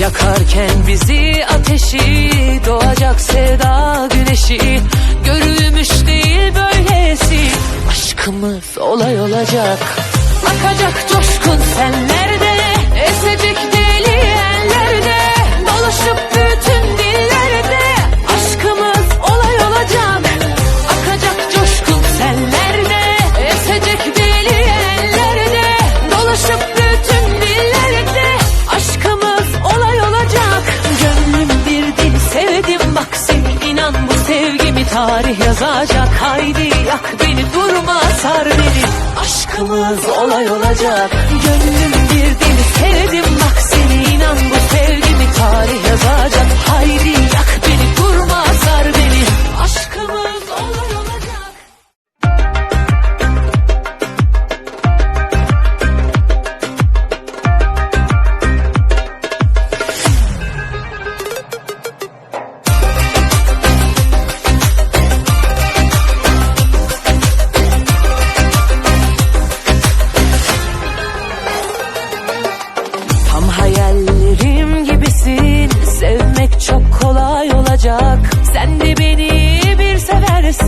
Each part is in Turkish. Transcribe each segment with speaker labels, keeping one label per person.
Speaker 1: Yakarken bizi ateşi Doğacak sevda güneşi. Görülmüş değil böylesi. Aşkımız olay olacak. Akacak coşkun senlerde tarih yazacak. Haydi yak beni durma sar beni. Aşkımız olay olacak. Gönlüm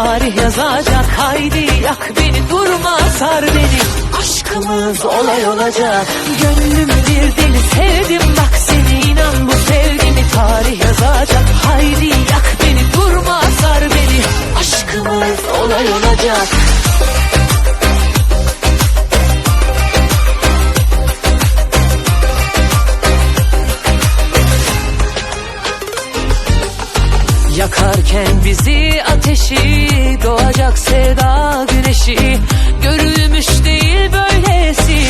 Speaker 1: tarih yazacak Haydi yak beni durma sar beni. Aşkımız olay olacak Gönlüm bir deli sevdim bak seni inan bu sevgimi. Tarih yazacak Haydi yak beni durma sar beni. Aşkımız olay olacak Söken bizi ateşi Doğacak sevda güneşi. Görülmüş değil böylesi.